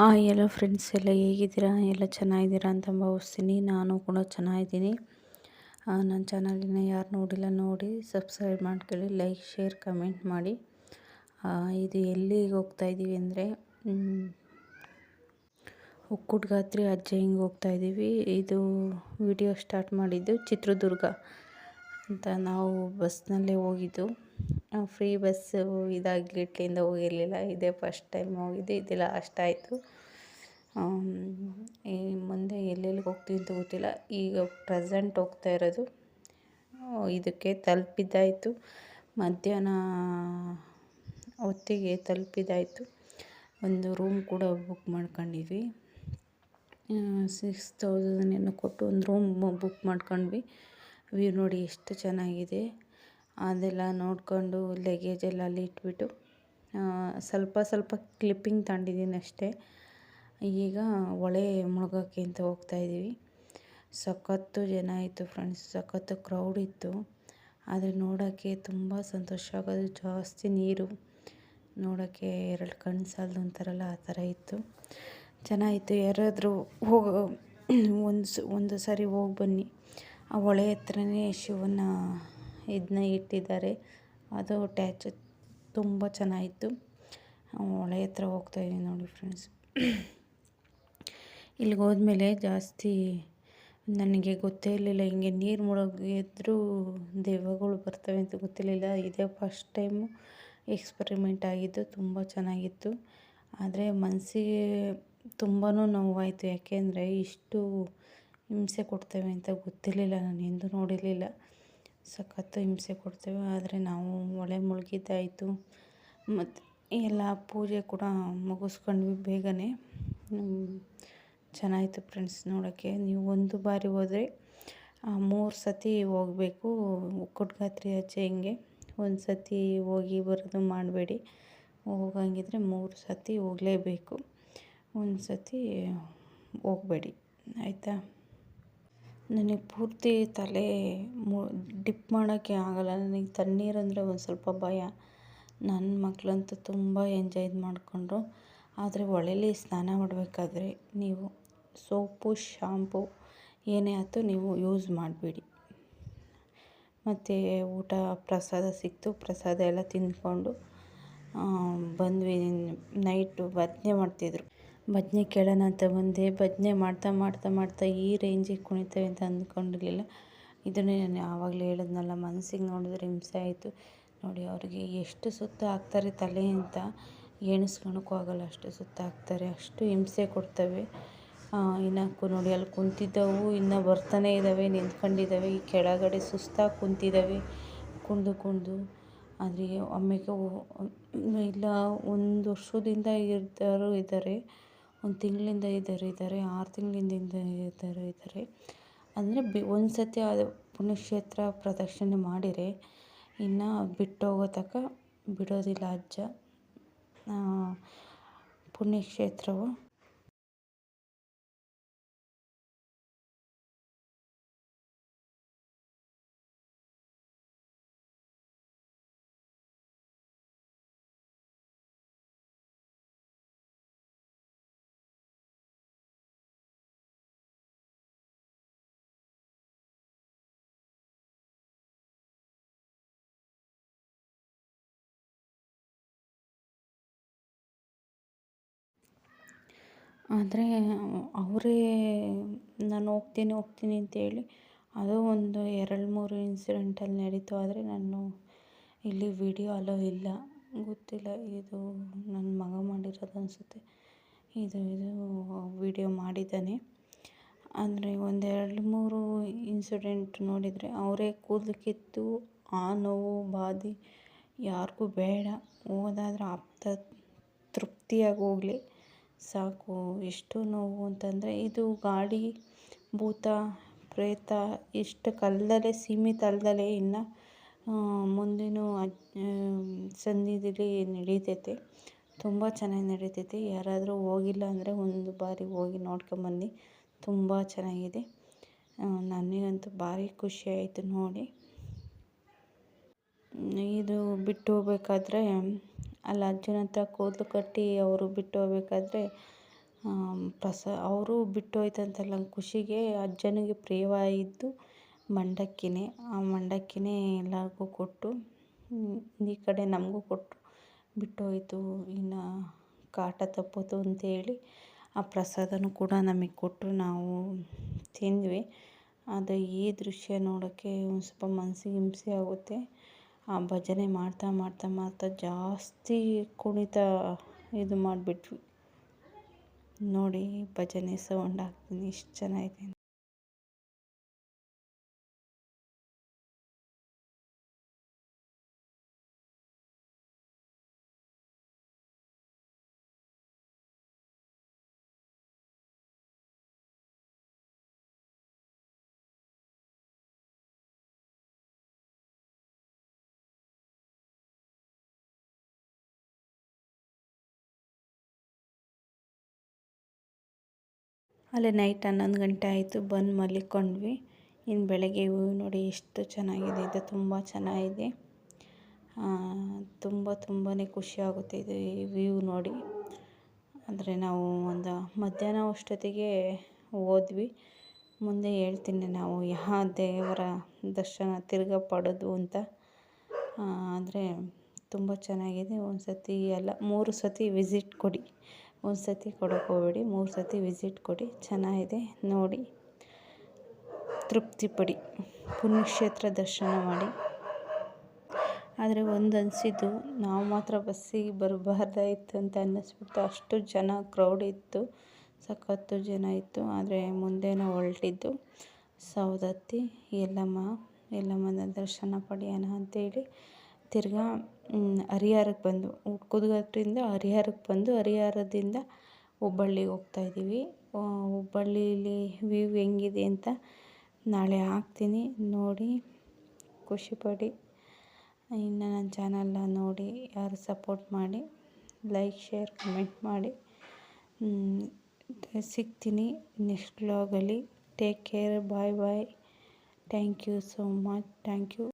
Hi ಎಲ್ಲ friends ಎಲ್ಲ ಹೇಗಿದ್ದೀರಾ? ಎಲ್ಲ ಚೆನ್ನಾಗಿದ್ದೀರಾ? ಅಂತ ಭಾವಿಸ್ತೀನಿ. ನಾನು ಕೂಡ ಚೆನ್ನಾಗಿದ್ದೀನಿ. ನನ್ನ ಚಾನಲಿನ ಯಾರು ನೋಡಿಲ್ಲ ನೋಡಿ ಸಬ್ಸ್ಕ್ರೈಬ್ ಮಾಡ್ಕೊಳ್ಳಿ ಲೈಕ್ ಶೇರ್ ಕಮೆಂಟ್ ಮಾಡಿ. ಇದು ಎಲ್ಲಿಗೆ ಹೋಗ್ತಾ ಇದ್ದೀವಿ ಅಂದರೆ ಉಕ್ಕುಡ್ಗಾತ್ರಿ ಅಜ್ಜ ಹಿಂಗೆ ಹೋಗ್ತಾ ಇದ್ದೀವಿ ಇದು ವಿಡಿಯೋ ಸ್ಟಾರ್ಟ್ ಮಾಡಿದ್ದು ಚಿತ್ರದುರ್ಗ. ಅಂತ ನಾವು ಬಸ್ನಲ್ಲೇ ಹೋಗಿದ್ದು. ಫ್ರೀ ಬಸ್ಸು ಇದಾಗಿಟ್ಲಿಂದ ಹೋಗಿರಲಿಲ್ಲ. ಇದೇ ಫಸ್ಟ್ ಟೈಮ್ ಹೋಗಿದ್ದು. ಇದು ಲಾಸ್ಟ್ ಆಯಿತು. ಈ ಮುಂದೆ ಎಲ್ಲೆಲ್ಲಿಗೆ ಹೋಗ್ತೀವಿ ಅಂತ ಗೊತ್ತಿಲ್ಲ. ಈಗ ಪ್ರೆಸೆಂಟ್ ಹೋಗ್ತಾ ಇರೋದು. ಇದಕ್ಕೆ ತಲುಪಿದ್ದಾಯಿತು. ಮಧ್ಯಾಹ್ನ ಹೊತ್ತಿಗೆ ತಲುಪಿದ್ದಾಯಿತು. ಒಂದು ರೂಮ್ ಕೂಡ ಬುಕ್ ಮಾಡ್ಕೊಂಡಿದ್ವಿ. ಸಿಕ್ಸ್ ತೌಸಂಡ್ ಏನೋ ಕೊಟ್ಟು ಒಂದು ರೂಮ್ ಬುಕ್ ಮಾಡ್ಕೊಂಡ್ವಿ. ವ್ಯೂ ನೋಡಿ ಎಷ್ಟು ಚೆನ್ನಾಗಿದೆ. ಅದೆಲ್ಲ ನೋಡಿಕೊಂಡು ಲಗೇಜ್ ಎಲ್ಲ ಅಲ್ಲಿ ಇಟ್ಬಿಟ್ಟು ಸ್ವಲ್ಪ ಸ್ವಲ್ಪ ಕ್ಲಿಪ್ಪಿಂಗ್ ತಗೊಂಡಿದ್ದೀನಿ ಅಷ್ಟೇ. ಈಗ ಹೊಳೆ ಮುಳುಗೋಕ್ಕೆ ಅಂತ ಹೋಗ್ತಾಯಿದ್ದೀವಿ ಸಖತ್ತು ಜನ ಇತ್ತು ಫ್ರೆಂಡ್ಸ್ ಸಖತ್ತು ಕ್ರೌಡ್ ಇತ್ತು. ಆದರೆ ನೋಡೋಕ್ಕೆ ತುಂಬ ಸಂತೋಷ ಆಗೋದು, ಜಾಸ್ತಿ ನೀರು. ನೋಡೋಕ್ಕೆ ಎರಡು ಕಣ್ಣು ಸಾಲದು ಅಂತಾರಲ್ಲ, ಆ ಥರ ಇತ್ತು. ಚೆನ್ನಾಗಿತ್ತು. ಯಾರಾದರೂ ಹೋಗೋ ಒಂದು ಒಂದು ಸಾರಿ ಹೋಗಿ ಬನ್ನಿ. ಆ ಹೊಳೆ ಹತ್ರನೇ ಶಿವನ ಇದನ್ನ ಇಟ್ಟಿದ್ದಾರೆ. ಅದು ಟ್ಯಾಚ್ ತುಂಬ ಚೆನ್ನಾಗಿತ್ತು. ಹೊಳೆ ಹತ್ರ ಹೋಗ್ತಾ ಇದ್ದೀನಿ ನೋಡಿ ಫ್ರೆಂಡ್ಸ್ ಇಲ್ಲಿಗೆ ಹೋದ್ಮೇಲೆ ಜಾಸ್ತಿ ನನಗೆ ಗೊತ್ತೇ ಇರಲಿಲ್ಲ. ಹಿಂಗೆ ನೀರು ಮುಳುಗಿದ್ರೂ ದೆವ್ವಗಳು ಬರ್ತವೆ ಅಂತ ಗೊತ್ತಿರಲಿಲ್ಲ. ಇದೇ ಫಸ್ಟ್ ಟೈಮು ಎಕ್ಸ್ಪರಿಮೆಂಟ್ ಆಗಿದ್ದು ತುಂಬ ಚೆನ್ನಾಗಿತ್ತು. ಆದರೆ ಮನಸ್ಸಿಗೆ ತುಂಬಾ ನೋವಾಯಿತು. ಯಾಕೆಂದರೆ ಇಷ್ಟು ಹಿಂಸೆ ಕೊಡ್ತೇವೆ ಅಂತ ಗೊತ್ತಿರಲಿಲ್ಲ, ನಾನು ಎಂದೂ ನೋಡಿರಲಿಲ್ಲ. ಸಖತ್ತು ಹಿಂಸೆ ಕೊಡ್ತೇವೆ, ಆದರೆ ನಾವು ಹೊಳೆ ಮುಳುಗಿದ್ದಾಯಿತು. ಮತ್ತು ಎಲ್ಲ ಪೂಜೆ ಕೂಡ ಮುಗಿಸ್ಕೊಂಡ್ವಿ ಬೇಗನೆ. ಚೆನ್ನಾಯಿತು ಫ್ರೆಂಡ್ಸ್ ನೋಡೋಕ್ಕೆ. ನೀವು ಒಂದು ಬಾರಿ ಹೋದರೆ ಮೂರು ಸತಿ ಹೋಗಬೇಕು, ಕುಟ್ಗಾತ್ರಿ ಆಚೆ ಹಿಂಗೆ. ಒಂದು ಸತಿ ಹೋಗಿ ಬರೋದು ಮಾಡಬೇಡಿ. ಹೋಗಂಗಿದ್ರೆ ಮೂರು ಸತಿ ಹೋಗಲೇಬೇಕು. ಒಂದು ಸತಿ ಹೋಗಬೇಡಿ. ಆಯಿತಾ? ನನಗೆ ಪೂರ್ತಿ ತಲೆ ಮು, ಡಿಪ್ ಮಾಡೋಕ್ಕೆ ಆಗೋಲ್ಲ. ನನಗೆ ತಣ್ಣೀರಂದರೆ ಒಂದು ಸ್ವಲ್ಪ ಭಯ. ನನ್ನ ಮಕ್ಕಳಂತೂ ತುಂಬ ಎಂಜಾಯ್ ಮಾಡಿಕೊಂಡ್ರು. ಆದರೆ ಹೊಳೇಲಿ ಸ್ನಾನ ಮಾಡಬೇಕಾದ್ರೆ ನೀವು ಸೋಪು, ಶಾಂಪು ಏನೇ ಆಯ್ತು ನೀವು ಯೂಸ್ ಮಾಡಬೇಡಿ. ಮತ್ತು ಊಟ ಪ್ರಸಾದ ಸಿಕ್ತು. ಪ್ರಸಾದ ಎಲ್ಲ ತಿಂದ್ಕೊಂಡು ಬಂದ್ವಿ. ನೈಟು ಭಜನೆ ಮಾಡ್ತಿದ್ರು. ಭಜನೆ ಕೇಳೋಣ ಅಂತ ಬಂದೆ. ಭಜನೆ ಮಾಡ್ತಾ ಮಾಡ್ತಾ ಮಾಡ್ತಾ ಈ ರೇಂಜಿಗೆ ಕುಣಿತೇವೆ ಅಂತ ಅಂದ್ಕೊಂಡಿರಲಿಲ್ಲ. ಇದನ್ನೇ ನಾನು ಯಾವಾಗಲೂ ಹೇಳಿದ್ನಲ್ಲ ಮನಸ್ಸಿಗೆ ನೋಡಿದ್ರೆ ಹಿಂಸೆ ಆಯಿತು. ನೋಡಿ, ಅವರಿಗೆ ಎಷ್ಟು ಸುತ್ತ ಹಾಕ್ತಾರೆ ತಲೆ ಅಂತ ಎಣಿಸ್ಕೊಳಕ್ಕೂ ಆಗೋಲ್ಲ. ಅಷ್ಟು ಸುತ್ತ ಹಾಕ್ತಾರೆ, ಅಷ್ಟು ಹಿಂಸೆ ಕೊಡ್ತವೆ. ಇನ್ನು ನೋಡಿ, ಅಲ್ಲಿ ಕುಂತಿದ್ದವು, ಇನ್ನು ಬರ್ತಾನೆ ಇದ್ದಾವೆ, ನಿಂತ್ಕೊಂಡಿದ್ದಾವೆ, ಈ ಕೆಳಗಡೆ ಸುಸ್ತಾಗಿ ಕುಂತಿದ್ದಾವೆ ಕುಣಿದು ಕುಣಿದು ಆದರೆ ಒಮ್ಮೆಗೆ ಇಲ್ಲ, ಒಂದು ವರ್ಷದಿಂದ ಇದ್ದವರು ಇದ್ದಾರೆ. ಒಂದು ತಿಂಗಳಿಂದ ಇದ್ದಾರೆ ಇದ್ದಾರೆ, ಆರು ತಿಂಗಳಿಂದ ಇದ್ದಾರೆ ಇದ್ದಾರೆ. ಅಂದರೆ ಬಿ, ಒಂದು ಸತಿ ಅದು ಪುಣ್ಯಕ್ಷೇತ್ರ ಪ್ರದಕ್ಷಿಣೆ ಮಾಡಿದರೆ ಇನ್ನು ಬಿಟ್ಟು ಹೋಗೋ ತನಕ ಬಿಡೋದಿಲ್ಲ ಅಜ್ಜ. ಪುಣ್ಯಕ್ಷೇತ್ರವು ಆದರೆ ಅವರೇ ನಾನು ಹೋಗ್ತೀನಿ ಹೋಗ್ತೀನಿ ಅಂತೇಳಿ ಅದು ಒಂದು ಎರಡು ಮೂರು ಇನ್ಸಿಡೆಂಟಲ್ಲಿ ನಡೀತು. ಆದರೆ ನಾನು ಇಲ್ಲಿ ವಿಡಿಯೋ ಅಲೋ ಇಲ್ಲ. ಗೊತ್ತಿಲ್ಲ, ಇದು ನನ್ನ ಮಗ ಮಾಡಿರೋದು ಅನಿಸುತ್ತೆ. ಇದು ಇದು ವಿಡಿಯೋ ಮಾಡಿದ್ದಾನೆ. ಅಂದರೆ ಒಂದೆರಡು ಮೂರು ಇನ್ಸಿಡೆಂಟ್ ನೋಡಿದರೆ ಅವರೇ ಕೂದಲು ಆ ನೋವು, ಬಾಧೆ ಯಾರಿಗೂ ಬೇಡ. ಹೋದಾದ್ರೆ ಆಪ್ತ ತೃಪ್ತಿಯಾಗಿ ಹೋಗಲಿ. ಸಾಕು. ಎಷ್ಟು ನೋವು ಅಂತಂದರೆ ಇದು ಗಾಡಿ, ಭೂತ, ಪ್ರೇತ, ಇಷ್ಟು ಕಲ್ದಲ್ಲೇ, ಸೀಮಿತ ಅಲ್ದಲೇ ಇನ್ನು ಮುಂದಿನ ಸನ್ನಿಧಿಲಿ ನಡೀತೈತೆ. ತುಂಬ ಚೆನ್ನಾಗಿ ನಡೀತೈತೆ. ಯಾರಾದರೂ ಹೋಗಿಲ್ಲ ಅಂದರೆ ಒಂದು ಬಾರಿ ಹೋಗಿ ನೋಡ್ಕೊಂಬನ್ನಿ ತುಂಬ ಚೆನ್ನಾಗಿದೆ. ನನಗಂತೂ ಭಾರಿ ಖುಷಿ ಆಯಿತು ನೋಡಿ. ಇದು ಬಿಟ್ಟು ಹೋಗ್ಬೇಕಾದ್ರೆ ಅಲ್ಲಿ ಅಜ್ಜನ ಹತ್ರ ಕೂದಲು ಕಟ್ಟಿ ಅವರು ಬಿಟ್ಟು ಹೋಗ್ಬೇಕಾದ್ರೆ ಪ್ರಸ, ಅವರು ಬಿಟ್ಟು ಖುಷಿಗೆ ಅಜ್ಜನಿಗೆ ಪ್ರಿಯವಾಗಿದ್ದು ಮಂಡಕ್ಕಿನೇ. ಆ ಮಂಡಕ್ಕಿನೇ ಎಲ್ಲರಿಗೂ ಕೊಟ್ಟು ಈ ಕಡೆ ನಮಗೂ ಕೊಟ್ಟು ಬಿಟ್ಟು ಇನ್ನು ಕಾಟ ತಪ್ಪೋದು ಅಂತೇಳಿ ಆ ಪ್ರಸಾದನೂ ಕೂಡ ನಮಗೆ ಕೊಟ್ಟರು. ನಾವು ತಿಂದ್ವಿ. ಅದು ಈ ದೃಶ್ಯ ನೋಡೋಕ್ಕೆ ಒಂದು ಸ್ವಲ್ಪ ಮನಸ್ಸಿಗೆ ಹಿಂಸೆ ಆಗುತ್ತೆ. ಭಜನೆ ಮಾಡ್ತಾ ಮಾಡ್ತಾ ಮಾಡ್ತಾ ಜಾಸ್ತಿ ಕುಣಿತ ಇದು ಮಾಡಿಬಿಟ್ವಿ. ನೋಡಿ ಭಜನೆ ಸೌಂಡ್ ಹಾಕ್ತೀನಿ ಎಷ್ಟು ಚೆನ್ನಾಗಿದೆ. ಅಲ್ಲೇ ನೈಟ್ ಹನ್ನೊಂದು ಗಂಟೆ ಆಯಿತು, ಬಂದು ಮಲಿಕೊಂಡ್ವಿ. ಇನ್ನು ಬೆಳಗ್ಗೆ ವ್ಯೂ ನೋಡಿ ಎಷ್ಟು ಚೆನ್ನಾಗಿದೆ, ಇದು ತುಂಬ ಚೆನ್ನಾಗಿದೆ. ತುಂಬ ತುಂಬಾ ಖುಷಿ ಆಗುತ್ತೆ ಇದು ಈ ವ್ಯೂ ನೋಡಿ. ಅಂದರೆ ನಾವು ಒಂದು ಮಧ್ಯಾಹ್ನ ಅಷ್ಟೊತ್ತಿಗೆ ಹೋದ್ವಿ. ಮುಂದೆ ಹೇಳ್ತೀನಿ ನಾವು ಯಾವ ದೇವರ ದರ್ಶನ ತಿರ್ಗಾ ಪಡೋದು ಅಂತ. ಅಂದರೆ ತುಂಬ ಚೆನ್ನಾಗಿದೆ. ಒಂದು ಸತಿ ಎಲ್ಲ, ಮೂರು ಸತಿ ವಿಸಿಟ್ ಕೊಡಿ. ಒಂದು ಸತಿ ಕೊಡಕ್ಕೆ ಹೋಗ್ಬೇಡಿ, ಮೂರು ಸತಿ ವಿಸಿಟ್ ಕೊಡಿ, ಚೆನ್ನಾಗಿದೆ ನೋಡಿ. ತೃಪ್ತಿಪಡಿ, ಪುಣ್ಯಕ್ಷೇತ್ರ ದರ್ಶನ ಮಾಡಿ. ಆದರೆ ಒಂದು ಅನಿಸಿದ್ದು, ನಾವು ಮಾತ್ರ ಬಸ್ಸಿಗೆ ಬರಬಾರ್ದಾಯಿತ್ತು ಅಂತ ಅನ್ನಿಸ್ಬಿಟ್ಟು ಅಷ್ಟು ಜನ ಕ್ರೌಡ್ ಇತ್ತು, ಸಖತ್ತು ಜನ ಇತ್ತು, ಆದರೆ ಮುಂದೆನೂ ಹೊರಟಿದ್ದು. ಸೌದತ್ತಿ ಎಲ್ಲಮ್ಮ, ಎಲ್ಲಮ್ಮನ ದರ್ಶನ ಪಡೆಯೋಣ ಅಂತೇಳಿ ತಿರ್ಗಾ ಹರಿಹರಕ್ಕೆ ಬಂದು ಕುದಗಟ್ಟಿಂದ ಹರಿಹರಕ್ಕೆ ಬಂದು ಹರಿಹರದಿಂದ ಹುಬ್ಬಳ್ಳಿಗೆ ಹೋಗ್ತಾಯಿದ್ದೀವಿ ಹುಬ್ಬಳ್ಳಿಲಿ ವ್ಯೂ ಹೆಂಗಿದೆ ಅಂತ ನಾಳೆ ಹಾಕ್ತೀನಿ. ನೋಡಿ ಖುಷಿಪಡಿ ಇನ್ನು ನನ್ನ ಚಾನಲ್ನ ನೋಡಿ, ಯಾರು ಸಪೋರ್ಟ್ ಮಾಡಿ, ಲೈಕ್, ಶೇರ್, ಕಮೆಂಟ್ ಮಾಡಿ. ಸಿಗ್ತೀನಿ ನೆಕ್ಸ್ಟ್ ವ್ಲಾಗಲ್ಲಿ. Take care, bye bye. Thank you so much. Thank you.